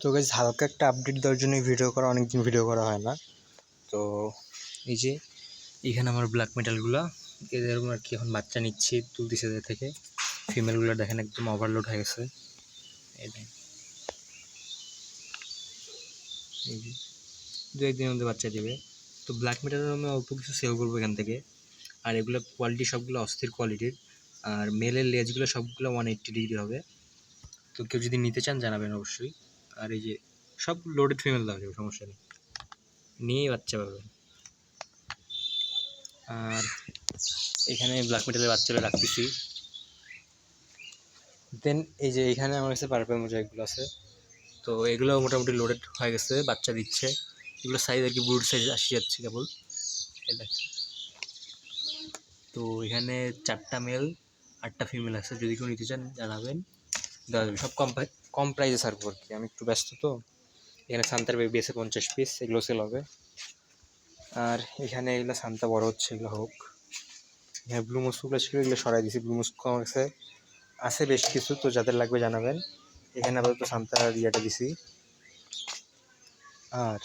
তো গাইজ হালকা একটা আপডেট দেওয়ার জন্য ভিডিও করা অনেক দিন ভিডিও করা হয় না। তো এই যে, এখানে আমার ব্ল্যাক মেটালগুলো এদের আর কি এখন বাচ্চা নিচ্ছি তুলতেছে এদের থেকে। ফিমেলগুলো দেখেন একদম ওভারলোড হয়ে গেছে। দু একদিনের মধ্যে বাচ্চা দেবে। তো ব্ল্যাক মেটালের আমি অল্প কিছু সেল করব এখান থেকে। আর এগুলো কোয়ালিটি সবগুলো অস্থির কোয়ালিটির আর মেলের লেজগুলো সবগুলো ওয়ান এইট্টি ডিগ্রি হবে। তো কেউ যদি নিতে চান জানাবেন অবশ্যই। আর এই যে সব লোডেড ফিমেল দেওয়া যাবে, সমস্যা নেই। নিয়েই বাচ্চা পাবেন আর এখানে ব্ল্যাক মেটালের বাচ্চারা রাখতেছি। দেন এই যে এখানে আমার কাছে পারপেল মোজাইকগুলো আছে। তো এগুলো মোটামুটি লোডেড হয়ে গেছে, বাচ্চা দিচ্ছে। এগুলো সাইজ আর কি বুট সাইজ আসি যাচ্ছে কেবল। তো এখানে চারটা মেল আটটা ফিমেল আছে। যদি কেউ নিতে চান, জানাবেন। সব কম প্রাই- কম প্রাইসে সার্ভ আর কি আমি একটু ব্যস্ত তো। এখানে সান্তার বেবি আছে পঞ্চাশ পিস এগুলো সেল হবে। আর এখানে এগুলো সান্তা বড় হচ্ছে, এগুলো হোক। এখানে ব্লু মস্কুগুলো ছিল, এগুলো সরাই দিয়েছি। ব্লু মস্কু কাছে আছে বেশ কিছু, তো যাদের লাগবে জানাবেন। এখানে আপাতত সান্তার ইয়েটা দিছি। আর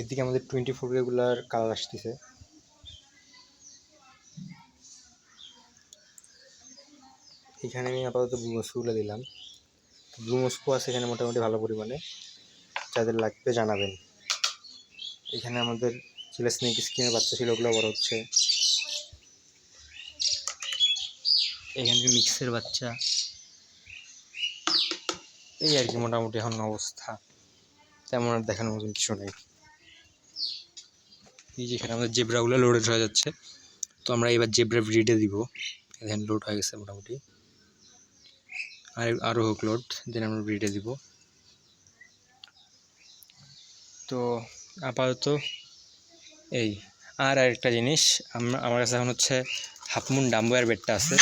এদিকে আমাদের টোয়েন্টি ফোর রেগুলার কালার আসতেছে। এখানে আমি আপাতত ব্লু দিলাম। ব্লু মস্কো আছে এখানে মোটামুটি ভালো পরিমাণে যাদের লাগবে জানাবেন। এখানে আমাদের ছিল স্নেক স্কিনের বাচ্চা ছিল, ওগুলো বড় হচ্ছে। এখানে মিক্সের বাচ্চা, এই আর কি মোটামুটি এখন অবস্থা। তেমন আর দেখানোর মতন কিছু নেই। এই যেখানে আমাদের জেব্রাগুলো লোডেড হয়ে যাচ্ছে। তো আমরা এবার জেব্রা ব্রিডে দিব। এখানে লোড হয়ে গেছে মোটামুটি। আর আরও হোক লোড দেন আমরা ব্রিডে দিব। তো, আপাতত এই। আর আরেকটা জিনিস আমার কাছে এখন হচ্ছে হাফমুন ডাম্বয়ার বেডটা আছে।